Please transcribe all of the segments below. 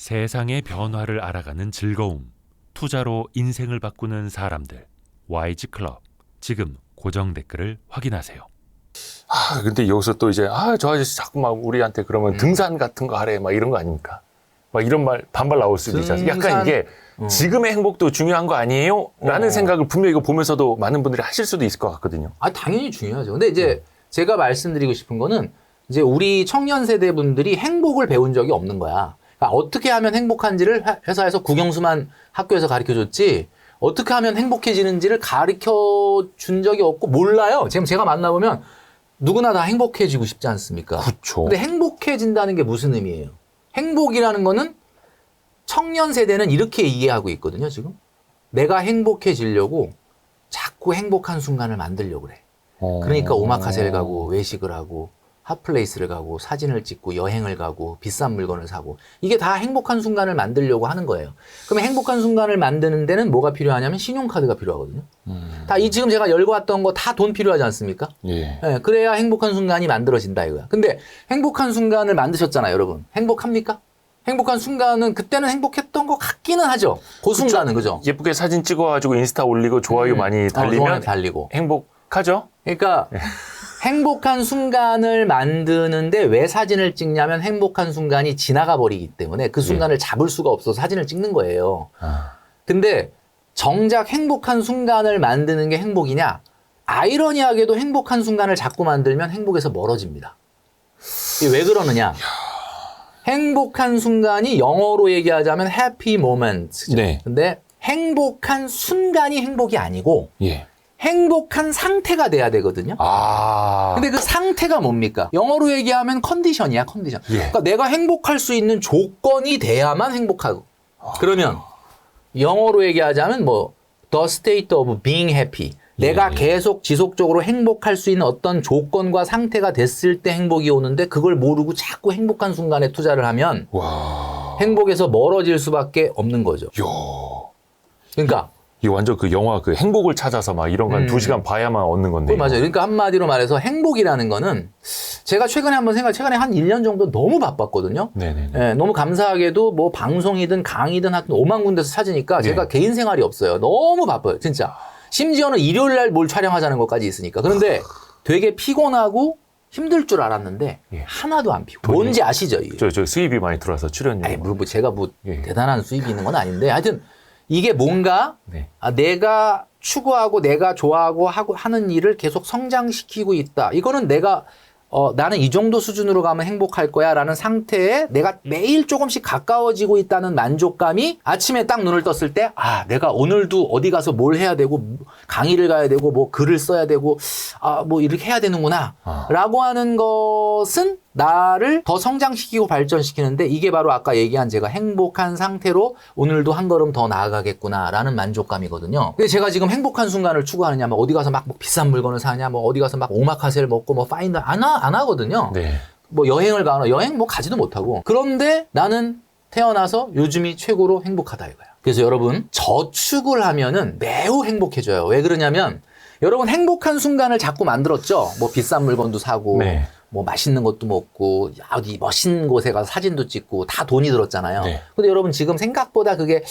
세상의 변화를 알아가는 즐거움, 투자로 인생을 바꾸는 사람들, YG 클럽. 지금 고정 댓글을 확인하세요. 아, 근데 여기서 또 이제, 아, 저 아저씨 자꾸 막 우리한테 음. 그러면 등산 같은 거 하래, 막 이런 거 아닙니까? 막 이런 말, 반발 나올 수도 있잖아요. 약간 등산? 이게 어. 지금의 행복도 중요한 거 아니에요? 라는 어. 생각을 분명히 이거 보면서도 많은 분들이 하실 수도 있을 것 같거든요. 아, 당연히 중요하죠. 근데 이제 제가 말씀드리고 싶은 거는 이제 우리 청년 세대 분들이 행복을 배운 적이 없는 거야. 그러니까 어떻게 하면 행복한지를 하- 회사에서 국영수만 학교에서 가르쳐 줬지 어떻게 하면 행복해지는지를 가르쳐 준 적이 없고 몰라요. 지금 제가 만나보면 누구나 다 행복해지고 싶지 않습니까? 그쵸. 근데 행복해진다는 게 무슨 의미예요? 행복이라는 거는 청년 세대는 이렇게 이해하고 있거든요, 지금. 내가 행복해지려고 자꾸 행복한 순간을 만들려고 그래. 어. 그러니까 오마카세를 가고 외식을 하고 핫플레이스를 가고 사진을 찍고 여행을 가고 비싼 물건을 사고 이게 다 행복한 순간을 만들려고 하는 거예요. 그러면 행복한 순간을 만드는 데는 뭐가 필요하냐면 신용카드가 필요하거든요. 음. 다이 지금 제가 열고 왔던 거 다 돈 필요하지 않습니까? 예. 예, 그래야 행복한 순간이 만들어진다 이거야. 근데 행복한 순간을 만드셨잖아요, 여러분. 행복합니까? 행복한 순간은 그때는 행복했던 것 같기는 하죠. 그 순간은 그죠? 예쁘게 사진 찍어가지고 인스타 올리고 좋아요 음. 많이 어, 달리면 좋아요 달리고. 행복하죠? 그러니까 행복한 순간을 만드는데 왜 사진을 찍냐면 행복한 순간이 지나가 버리기 때문에 그 순간을 잡을 수가 없어서 사진을 찍는 거예요. 아. 근데 정작 행복한 순간을 만드는 게 행복이냐? 아이러니하게도 행복한 순간을 자꾸 만들면 행복에서 멀어집니다. 왜 그러느냐? 행복한 순간이 영어로 얘기하자면 happy moment. 네. 근데 행복한 순간이 행복이 아니고 예. 행복한 상태가 돼야 되거든요. 아. 근데 그 상태가 뭡니까? 영어로 얘기하면 컨디션이야, 컨디션. 예. 그러니까 내가 행복할 수 있는 조건이 돼야만 행복하고. 그러면 영어로 얘기하자면 뭐 the state of being happy. 내가 예. 계속 지속적으로 행복할 수 있는 어떤 조건과 상태가 됐을 때 행복이 오는데 그걸 모르고 자꾸 행복한 순간에 투자를 하면 와. 행복에서 멀어질 수밖에 없는 거죠. 요. 그러니까 이 완전 그 영화 그 행복을 찾아서 막 이런 건 음. 두 시간 봐야만 얻는 건데. 그 맞아요. 그러니까 한마디로 말해서 행복이라는 거는 제가 최근에 한번 생각, 최근에 한 1년 정도 너무 바빴거든요. 네네네. 예, 너무 감사하게도 뭐 방송이든 강의든 하여튼 5만 군데서 찾으니까 네. 제가 개인 생활이 없어요. 너무 바빠요. 진짜. 심지어는 일요일 날 뭘 촬영하자는 것까지 있으니까. 그런데 되게 피곤하고 힘들 줄 알았는데 예. 하나도 안 피고. 뭔지 아시죠? 이게? 저, 저 수입이 많이 들어와서 출연료. 아니, 뭐, 뭐 제가 뭐 예. 대단한 수입이 있는 건 아닌데 하여튼 이게 뭔가 네. 아, 내가 추구하고 내가 좋아하고 하고 하는 일을 계속 성장시키고 있다. 이거는 내가 어, 나는 이 정도 수준으로 가면 행복할 거야 라는 상태에 내가 매일 조금씩 가까워지고 있다는 만족감이 아침에 딱 눈을 떴을 때, 아, 내가 오늘도 어디 가서 뭘 해야 되고, 강의를 가야 되고, 뭐 글을 써야 되고, 아, 뭐 이렇게 해야 되는구나. 아. 라고 하는 것은 나를 더 성장시키고 발전시키는데 이게 바로 아까 얘기한 제가 행복한 상태로 오늘도 한 걸음 더 나아가겠구나라는 만족감이거든요. 근데 제가 지금 행복한 순간을 추구하느냐, 뭐 어디 가서 막 뭐 비싼 물건을 사냐, 뭐 어디 가서 막 오마카세를 먹고 뭐 파인더 안, 하, 안 하거든요. 네. 뭐 여행을 가나 여행 뭐 가지도 못하고 그런데 나는 태어나서 요즘이 최고로 행복하다 이거야. 그래서 여러분 저축을 하면은 매우 행복해져요. 왜 그러냐면 여러분 행복한 순간을 자꾸 만들었죠. 뭐 비싼 물건도 사고 네. 뭐 맛있는 것도 먹고 야, 어디 멋있는 곳에 가서 사진도 찍고 다 돈이 들었잖아요. 네. 근데 여러분 지금 생각보다 그게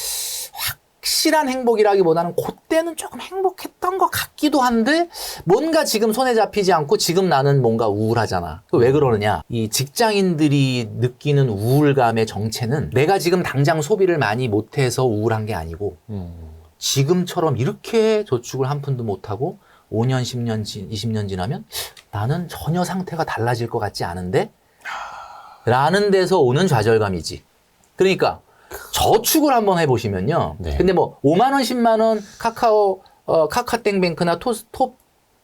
확실한 행복이라기보다는 그때는 조금 행복했던 것 같기도 한데 뭔가 지금 손에 잡히지 않고 지금 나는 뭔가 우울하잖아. 그왜 그러느냐? 이 직장인들이 느끼는 우울감의 정체는 내가 지금 당장 소비를 많이 못해서 우울한 게 아니고 음. 지금처럼 이렇게 저축을 한 푼도 못하고 5년, 10년, 지- 20년 지나면 나는 전혀 상태가 달라질 것 같지 않은데? 라는 데서 오는 좌절감이지. 그러니까 저축을 한번 해보시면요. 네. 근데 뭐 5만 원, 10만 원 카카오, 어, 카카땡뱅크나 토,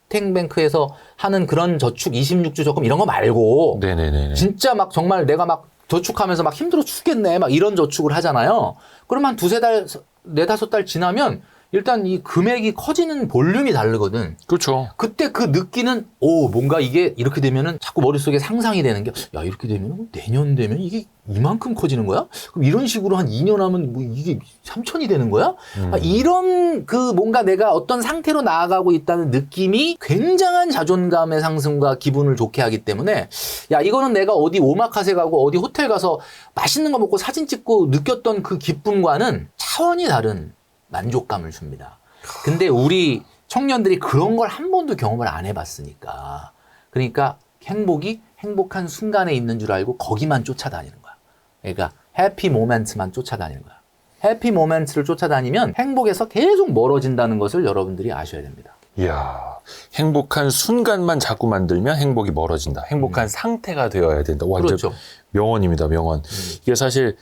톱땡뱅크에서 하는 그런 저축 26주 적금 이런 거 말고 네네네. 진짜 막 정말 내가 막 저축하면서 막 힘들어 죽겠네. 막 이런 저축을 하잖아요. 그러면 한 두세 달, 네다섯 달 지나면 일단 이 금액이 커지는 볼륨이 다르거든. 그렇죠. 그때 그 느끼는, 오, 뭔가 이게 이렇게 되면은 자꾸 머릿속에 상상이 되는 게, 야, 이렇게 되면 내년 되면 이게 이만큼 커지는 거야? 그럼 이런 식으로 한 2년 하면 뭐 이게 3천이 되는 거야? 음. 아, 이런 그 뭔가 내가 어떤 상태로 나아가고 있다는 느낌이 굉장한 자존감의 상승과 기분을 좋게 하기 때문에 야 이거는 내가 어디 오마카세 가고 어디 호텔 가서 맛있는 거 먹고 사진 찍고 느꼈던 그 기쁨과는 차원이 다른 만족감을 줍니다. 근데 우리 청년들이 그런 걸 한 번도 경험을 안 해봤으니까. 그러니까 행복이 행복한 순간에 있는 줄 알고 거기만 쫓아다니는 거야. 그러니까 해피 모멘트만 쫓아다니는 거야. 해피 모멘트를 쫓아다니면 행복에서 계속 멀어진다는 것을 여러분들이 아셔야 됩니다. 이야, 행복한 순간만 자꾸 만들면 행복이 멀어진다. 행복한 상태가 되어야 된다. 음. 그렇죠. 음. 명언입니다, 명언. 이게 사실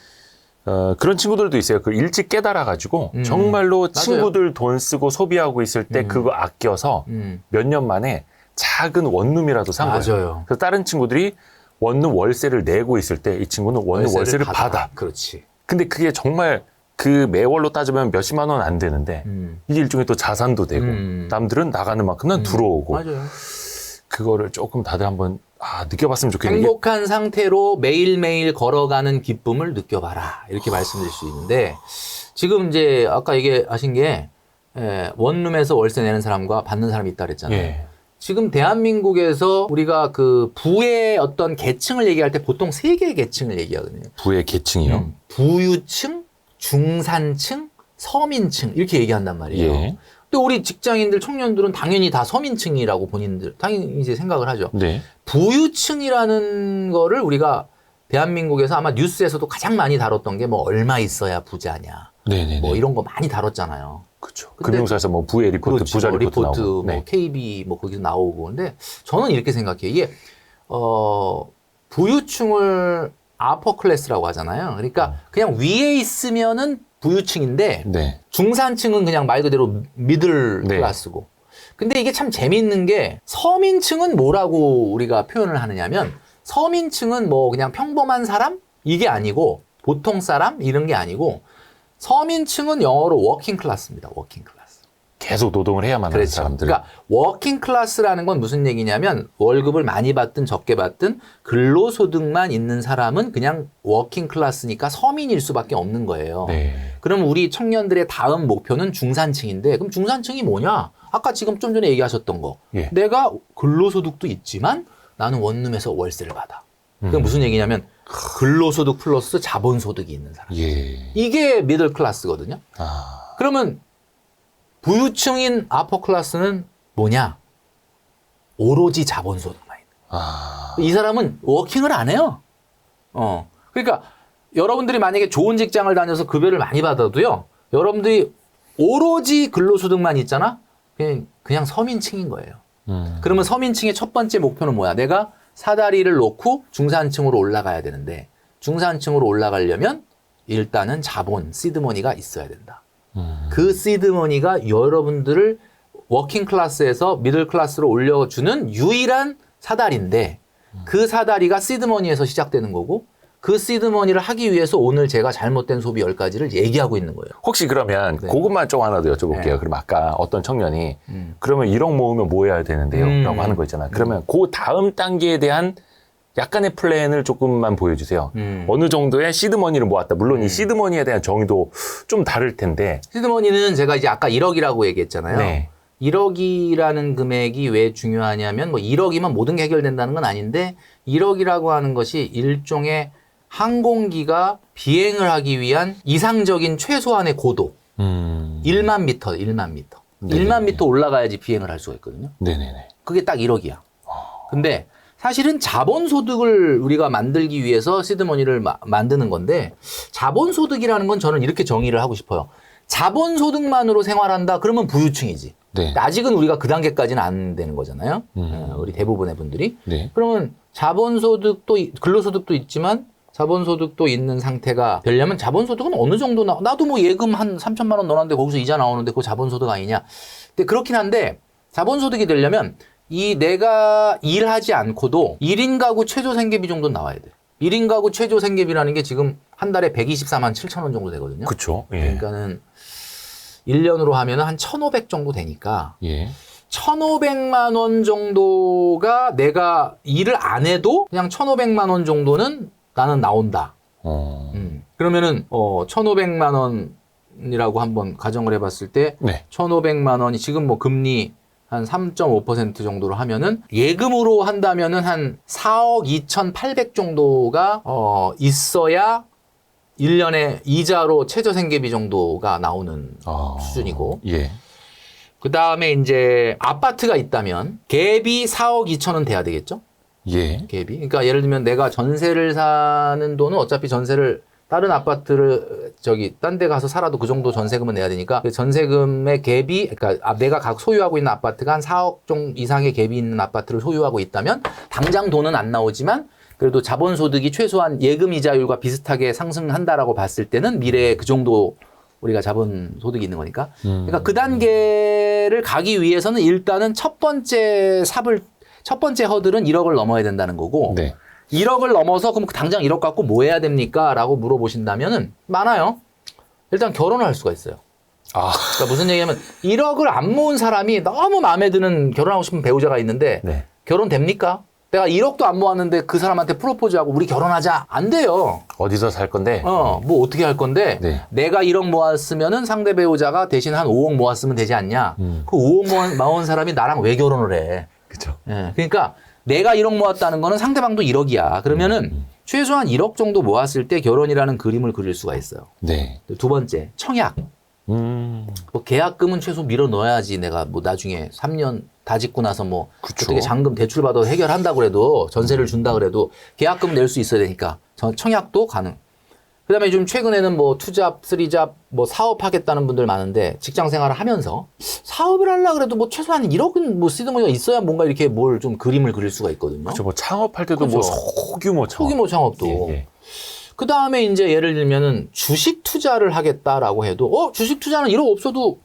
어, 그런 친구들도 있어요. 그 일찍 깨달아 가지고 음. 정말로 친구들 돈 쓰고 소비하고 있을 때 음. 그거 아껴서 음. 몇년 만에 작은 원룸이라도 산 거예요. 맞아요. 그래서 다른 친구들이 원룸 월세를 내고 있을 때 이 친구는 원룸 월세를, 받아. 그렇지. 근데 그게 정말 그 매월로 따지면 몇십만 원 안 되는데 음. 이게 일종의 또 자산도 되고 음. 남들은 나가는 만큼은 들어오고 맞아요. 그거를 조금 다들 한번 아, 느껴봤으면 좋겠는 게 행복한 상태로 매일매일 걸어가는 기쁨을 느껴봐라. 이렇게 말씀드릴 수 있는데, 지금 이제 아까 얘기하신 게, 예, 원룸에서 월세 내는 사람과 받는 사람이 있다 그랬잖아요. 예. 지금 대한민국에서 우리가 그 부의 어떤 계층을 얘기할 때 보통 세 개의 계층을 얘기하거든요. 부의 계층이요. 음, 부유층, 중산층, 서민층 이렇게 얘기한단 말이에요. 예. 또 우리 직장인들, 청년들은 당연히 다 서민층이라고 본인들 당연히 이제 생각을 하죠. 네. 부유층이라는 거를 우리가 대한민국에서 아마 뉴스에서도 가장 많이 다뤘던 게 뭐 얼마 있어야 부자냐, 네네네. 뭐 이런 거 많이 다뤘잖아요. 그렇죠. 금융사에서 뭐 부의 리포트, 그렇지. 부자 뭐 리포트, 리포트, 나오고. 뭐 네. KB 뭐 거기서 나오고 근데 저는 이렇게 생각해요. 이게 어 부유층을 아퍼 클래스라고 하잖아요. 그러니까 그냥 위에 있으면은 부유층인데 네. 중산층은 그냥 말 그대로 미들 네. 클래스고. 근데 이게 참 재밌는 게 서민층은 뭐라고 우리가 표현을 하느냐면 서민층은 뭐 그냥 평범한 사람 이게 아니고 보통 사람 이런 게 아니고 서민층은 영어로 워킹 클래스입니다. 워킹 클래스. 계속 노동을 해야만 하는 그렇죠. 사람들. 그러니까 워킹 클래스라는 건 무슨 얘기냐면 월급을 많이 받든 적게 받든 근로소득만 있는 사람은 그냥 워킹 클래스니까 서민일 수밖에 없는 거예요. 네. 그럼 우리 청년들의 다음 목표는 중산층인데 그럼 중산층이 뭐냐? 아까 지금 좀 전에 얘기하셨던 거. 예. 내가 근로소득도 있지만 나는 원룸에서 월세를 받아. 그게 음. 무슨 얘기냐면 근로소득 플러스 자본소득이 있는 사람. 예. 이게 미들 클래스거든요. 아. 그러면 부유층인 아퍼 클래스는 뭐냐? 오로지 자본소득만 있는. 아. 이 사람은 워킹을 안 해요. 어. 그러니까 여러분들이 만약에 좋은 직장을 다녀서 급여를 많이 받아도요. 여러분들이 오로지 근로소득만 있잖아. 그냥, 그냥 서민층인 거예요. 음. 그러면 서민층의 첫 번째 목표는 뭐야? 내가 사다리를 놓고 중산층으로 올라가야 되는데 중산층으로 올라가려면 일단은 자본, 시드머니가 있어야 된다. 음. 그 시드머니가 여러분들을 워킹 클래스에서 미들 클래스로 올려주는 유일한 사다리인데 그 사다리가 시드머니에서 시작되는 거고 그 시드머니를 하기 위해서 오늘 제가 잘못된 소비 10가지를 얘기하고 있는 거예요. 혹시 그러면 네. 그것만 좀 하나 더 여쭤볼게요. 네. 그럼 아까 어떤 청년이 음. 그러면 1억 모으면 뭐 해야 되는데요? 음. 라고 하는 거 있잖아요. 그러면 그 다음 단계에 대한 약간의 플랜을 조금만 보여주세요. 음. 어느 정도의 시드머니를 모았다. 물론 이 시드머니에 대한 정의도 좀 다를 텐데. 시드머니는 제가 이제 아까 1억이라고 얘기했잖아요. 네. 1억이라는 금액이 왜 중요하냐면 뭐 1억이면 모든 게 해결된다는 건 아닌데 1억이라고 하는 것이 일종의 항공기가 비행을 하기 위한 이상적인 최소한의 고도 음. 1만 미터, 1만 미터. 네네네. 1만 미터 올라가야지 비행을 할 수가 있거든요. 네네네. 그게 딱 1억이야. 근데 사실은 자본소득을 우리가 만들기 위해서 시드머니를 마- 만드는 건데 자본소득이라는 건 저는 이렇게 정의를 하고 싶어요. 자본소득만으로 생활한다? 그러면 부유층이지. 네. 아직은 우리가 그 단계까지는 안 되는 거잖아요. 음. 어, 우리 대부분의 분들이. 네. 그러면 자본소득도 이- 근로소득도 있지만 자본소득도 있는 상태가 되려면 자본소득은 어느 정도 나 나도 뭐 예금 한 3천만 원 넣었는데 거기서 이자 나오는데 그거 자본소득 아니냐. 근데 그렇긴 한데 자본소득이 되려면 이 내가 일하지 않고도 1인 가구 최저 생계비 정도는 나와야 돼. 1인 가구 최저 생계비라는 게 지금 한 달에 124만 7천 원 정도 되거든요. 그쵸. 예. 그러니까는 1년으로 하면 한 1,500 정도 되니까 예. 1,500만 원 정도가 내가 일을 안 해도 그냥 1,500만 원 정도는 나는 나온다. 어. 음. 그러면은 어 1,500만 원이라고 한번 가정을 해봤을 때 네. 1,500만 원이 지금 뭐 금리 한 3.5% 정도로 하면은 예금으로 한다면은 한 4억 2,800 정도가 어 있어야 1년에 이자로 최저 생계비 정도가 나오는 아, 수준이고. 예. 그 다음에 이제 아파트가 있다면 갭이 4억 2천은 돼야 되겠죠? 예. 갭이. 그러니까 예를 들면 내가 전세를 사는 돈은 어차피 전세를 다른 아파트를 저기 딴 데 가서 살아도 그 정도 전세금은 내야 되니까 그 전세금의 갭이 그러니까 아, 내가 각 소유하고 있는 아파트가 한 4억 정 이상의 갭이 있는 아파트를 소유하고 있다면 당장 돈은 안 나오지만 그래도 자본 소득이 최소한 예금 이자율과 비슷하게 상승한다라고 봤을 때는 미래에 그 정도 우리가 자본 소득이 있는 거니까 음. 그러니까 그 단계를 가기 위해서는 일단은 첫 번째 삽을 첫 번째 허들은 1억을 넘어야 된다는 거고 네. 1억을 넘어서 그럼 당장 1억 갖고 뭐 해야 됩니까? 라고 물어보신다면은 많아요. 일단 결혼을 할 수가 있어요. 아, 그러니까 무슨 얘기냐면 1억을 안 모은 사람이 너무 마음에 드는 결혼하고 싶은 배우자가 있는데 네. 결혼 됩니까? 내가 1억도 안 모았는데 그 사람한테 프로포즈하고 우리 결혼하자. 안 돼요. 어디서 살 건데? 어, 뭐 어떻게 할 건데 네. 내가 1억 모았으면은 상대 배우자가 대신 한 5억 모았으면 되지 않냐? 음. 그 5억 모은, 사람이 나랑 왜 결혼을 해? 그죠. 예, 그러니까 내가 1억 모았다는 거는 상대방도 1억이야. 그러면은 최소한 1억 정도 모았을 때 결혼이라는 그림을 그릴 수가 있어요. 네. 두 번째, 청약. 음. 뭐 계약금은 최소 밀어 넣어야지 내가 뭐 나중에 3년 다 짓고 나서 뭐 그쵸. 어떻게 잔금 대출 받아도 해결한다 그래도 전세를 준다 그래도 계약금 낼 수 있어야 되니까 전 청약도 가능. 그다음에 좀 최근에는 뭐 투잡, 쓰리잡, 뭐 사업 하겠다는 분들 많은데 직장 생활을 하면서 사업을 하려 그래도 뭐 최소한 1억은 뭐 쓰드머니가 있어야 뭔가 이렇게 뭘 좀 그림을 그릴 수가 있거든요. 그죠. 뭐 창업할 때도 뭐 그죠. 소규모 창업. 소규모 창업도. 예, 예. 그 다음에 이제 예를 들면은 주식 투자를 하겠다라고 해도 어 주식 투자는 1억 없어도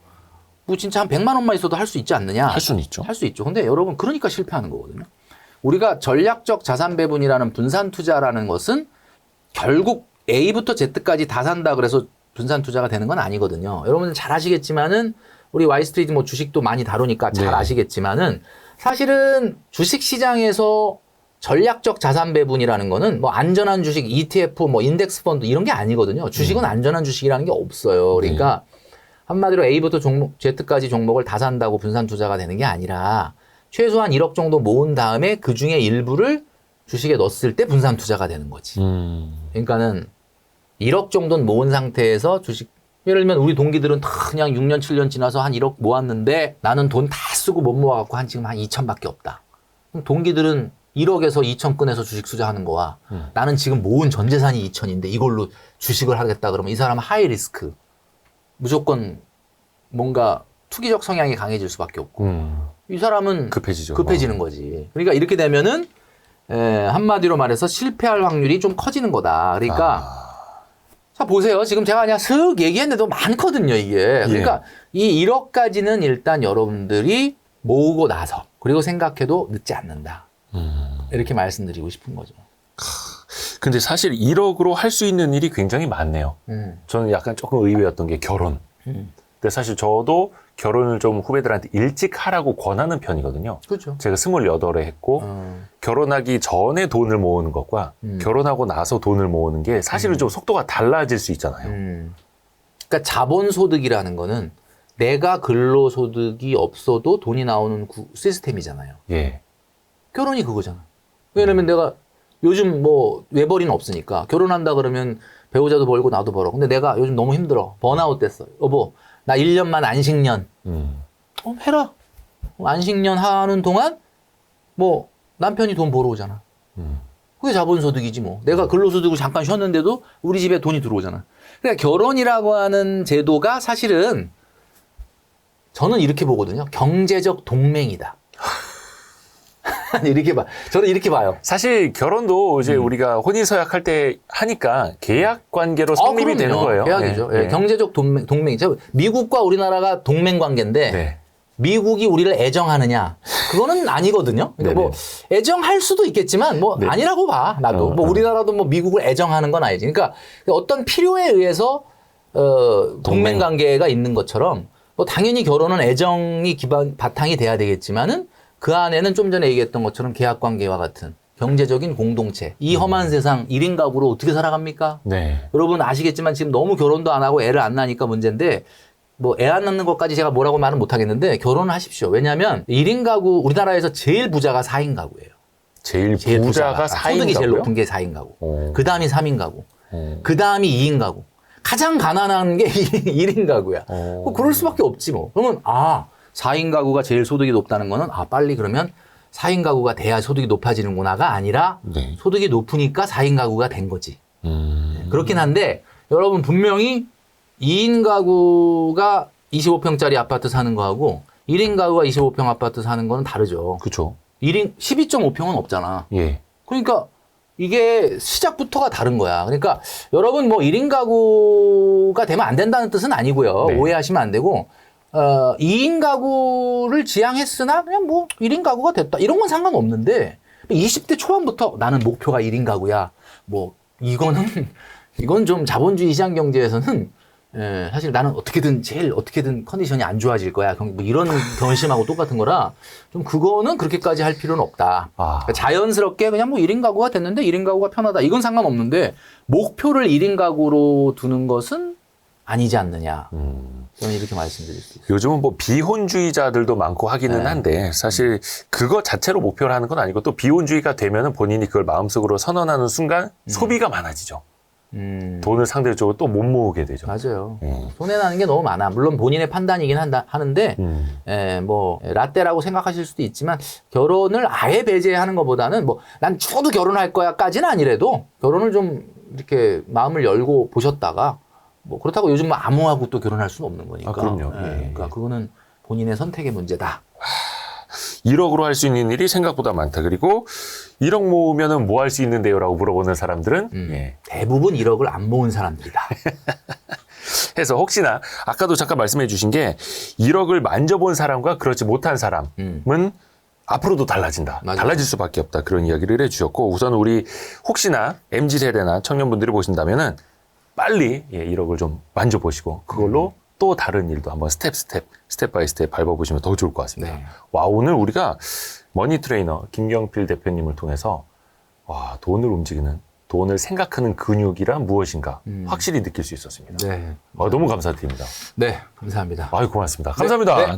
뭐 진짜 한 100만 원만 있어도 할 수 있지 않느냐? 할 수는 있죠. 할 수 있죠. 근데 여러분 그러니까 실패하는 거거든요. 우리가 전략적 자산 배분이라는 분산 투자라는 것은 결국 A부터 Z까지 다 산다 그래서 분산 투자가 되는 건 아니거든요. 여러분들 잘 아시겠지만은 우리 와이스트리트 뭐 주식도 많이 다루니까 잘 네. 아시겠지만은 사실은 주식 시장에서 전략적 자산 배분이라는 거는 뭐 안전한 주식, ETF, 뭐 인덱스 펀드 이런 게 아니거든요. 주식은 안전한 주식이라는 게 없어요. 그러니까 한마디로 A부터 종목, Z까지 종목을 다 산다고 분산 투자가 되는 게 아니라 최소한 1억 정도 모은 다음에 그 중에 일부를 주식에 넣었을 때 분산 투자가 되는 거지. 음. 그러니까는 1억 정도는 모은 상태에서 주식 예를 들면 우리 동기들은 다 그냥 6년 7년 지나서 한 1억 모았는데 나는 돈 다 쓰고 못 모아갖고 한 지금 한 2천밖에 없다. 그럼 동기들은 1억에서 2천 꺼내서 주식 투자하는 거와 음. 나는 지금 모은 전 재산이 2천인데 이걸로 주식을 하겠다 그러면 이 사람은 하이 리스크. 무조건 뭔가 투기적 성향이 강해질 수밖에 없고 음. 이 사람은 급해지죠. 급해지는 거지. 그러니까 이렇게 되면은 에, 한마디로 말해서 실패할 확률이 좀 커지는 거다. 그러니까 아. 자 보세요. 지금 제가 그냥 슥 얘기했는데도 많거든요. 이게. 예. 그러니까 이 1억까지는 일단 여러분들이 모으고 나서 그리고 생각해도 늦지 않는다. 음. 이렇게 말씀드리고 싶은 거죠. 근데 사실 1억으로 할 수 있는 일이 굉장히 많네요. 음. 저는 약간 조금 의외였던 게 결혼. 음. 근데 사실 저도 결혼을 좀 후배들한테 일찍 하라고 권하는 편이거든요. 그렇죠. 제가 28에 했고 음. 결혼하기 전에 돈을 모으는 것과 음. 결혼하고 나서 돈을 모으는 게 사실은 좀 속도가 달라질 수 있잖아요. 음. 그러니까 자본 소득이라는 거는 내가 근로 소득이 없어도 돈이 나오는 구- 시스템이잖아요. 예. 결혼이 그거잖아. 왜냐면 내가 요즘 뭐 외벌이는 없으니까 결혼한다 그러면 배우자도 벌고 나도 벌어. 근데 내가 요즘 너무 힘들어. 번아웃 됐어. 여보, 나 1년만 안식년. 음. 어, 해라. 어, 안식년 하는 동안 뭐 남편이 돈 벌어오잖아. 음. 그게 자본소득이지 뭐. 내가 근로소득을 잠깐 쉬었는데도 우리 집에 돈이 들어오잖아. 그러니까 결혼이라고 하는 제도가 사실은 저는 이렇게 보거든요. 경제적 동맹이다. 이렇게 봐. 저는 이렇게 봐요. 사실 결혼도 이제 우리가 혼인 서약 할 때 하니까 계약 관계로 성립이 아, 되는 그럼요. 거예요. 계약이죠. 예. 예, 예. 경제적 동맹, 동맹이죠. 미국과 우리나라가 동맹 관계인데 네. 미국이 우리를 애정하느냐? 그거는 아니거든요. 그러니까 뭐 애정할 수도 있겠지만 뭐 네. 아니라고 봐. 나도 어, 뭐 어. 우리나라도 뭐 미국을 애정하는 건 아니지. 그러니까 어떤 필요에 의해서 어, 동맹 관계가 있는 것처럼 뭐 당연히 결혼은 애정이 기반 바탕이 돼야 되겠지만은 그 안에는 좀 전에 얘기했던 것처럼 계약 관계와 같은 경제적인 공동체. 이 험한 세상 1인 가구로 어떻게 살아갑니까? 네. 여러분 아시겠지만 지금 너무 결혼도 안 하고 애를 안 낳으니까 문제인데 뭐 애 안 낳는 것까지 제가 뭐라고 말은 못 하겠는데 결혼을 하십시오. 왜냐하면 1인 가구 우리나라에서 제일 부자가 4인 가구예요. 제일, 제일 부자가 부자가 4인 소득이 제일 가구요? 높은 게 4인 가구. 어. 그 다음이 3인 가구. 어. 그 다음이 2인 가구. 가장 가난한 게 1인 가구야. 어. 뭐 그럴 수밖에 없지 뭐. 그러면 아 4인 가구가 제일 소득이 높다는 거는 아 빨리 그러면 4인 가구가 돼야 소득이 높아지는구나가 아니라 네. 소득이 높으니까 4인 가구가 된 거지. 음. 그렇긴 한데 여러분 분명히 2인 가구가 25평짜리 아파트 사는 거하고 1인 가구가 25평 아파트 사는 거는 다르죠. 그쵸. 1인 12.5평은 없잖아. 예. 그러니까 이게 시작부터가 다른 거야. 그러니까 여러분 뭐 1인 가구가 되면 안 된다는 뜻은 아니고요. 네. 오해하시면 안 되고 어 2인 가구를 지향했으나 그냥 뭐 1인 가구가 됐다. 이런 건 상관없는데 20대 초반부터 나는 목표가 1인 가구야. 뭐 이거는 이건 좀 자본주의 시장 경제에서는 예, 사실 나는 어떻게든 제일 어떻게든 컨디션이 안 좋아질 거야. 뭐 이런 결심하고 똑같은 거라 좀 그거는 그렇게까지 할 필요는 없다. 아. 그러니까 자연스럽게 그냥 뭐 1인 가구가 됐는데 1인 가구가 편하다. 이건 상관없는데 목표를 1인 가구로 두는 것은 아니지 않느냐. 음. 저는 이렇게 말씀드릴 수 있어요. 요즘은 뭐 비혼주의자들도 많고 하기는 네. 한데 사실 그거 자체로 목표를 하는 건 아니고 또 비혼주의가 되면은 본인이 그걸 마음속으로 선언하는 순간 소비가 많아지죠. 음, 돈을 상대적으로 또 못 모으게 되죠. 맞아요. 음. 손해나는 게 너무 많아. 물론 본인의 판단이긴 한다, 하는데, 음. 예, 뭐, 라떼라고 생각하실 수도 있지만, 결혼을 아예 배제하는 것보다는, 뭐, 난 죽어도 결혼할 거야 까지는 아니래도, 결혼을 좀 이렇게 마음을 열고 보셨다가, 뭐, 그렇다고 요즘 뭐 아무하고 또 결혼할 수는 없는 거니까. 아, 그럼요. 예, 예, 그러니까 예. 그거는 본인의 선택의 문제다. 1억으로 할 수 있는 일이 생각보다 많다. 그리고 1억 모으면은 뭐 할 수 있는데요라고 물어보는 사람들은 음, 예. 대부분 1억을 안 모은 사람들이다. 해서 혹시나 아까도 잠깐 말씀해 주신 게 1억을 만져본 사람과 그렇지 못한 사람은 음. 앞으로도 달라진다. 맞아요. 달라질 수밖에 없다. 그런 이야기를 해 주셨고 우선 우리 혹시나 MZ 세대나 청년분들이 보신다면은 빨리 예, 1억을 좀 만져보시고 그걸로 음. 또 다른 일도 한번 스텝 스텝 스텝 바이 스텝 밟아보시면 더 좋을 것 같습니다. 네. 와 오늘 우리가 머니 트레이너 김경필 대표님을 통해서 와 돈을 움직이는 돈을 생각하는 근육이란 무엇인가 음. 확실히 느낄 수 있었습니다. 네. 아, 너무 감사드립니다. 네, 감사합니다. 아유 고맙습니다. 감사합니다. 네.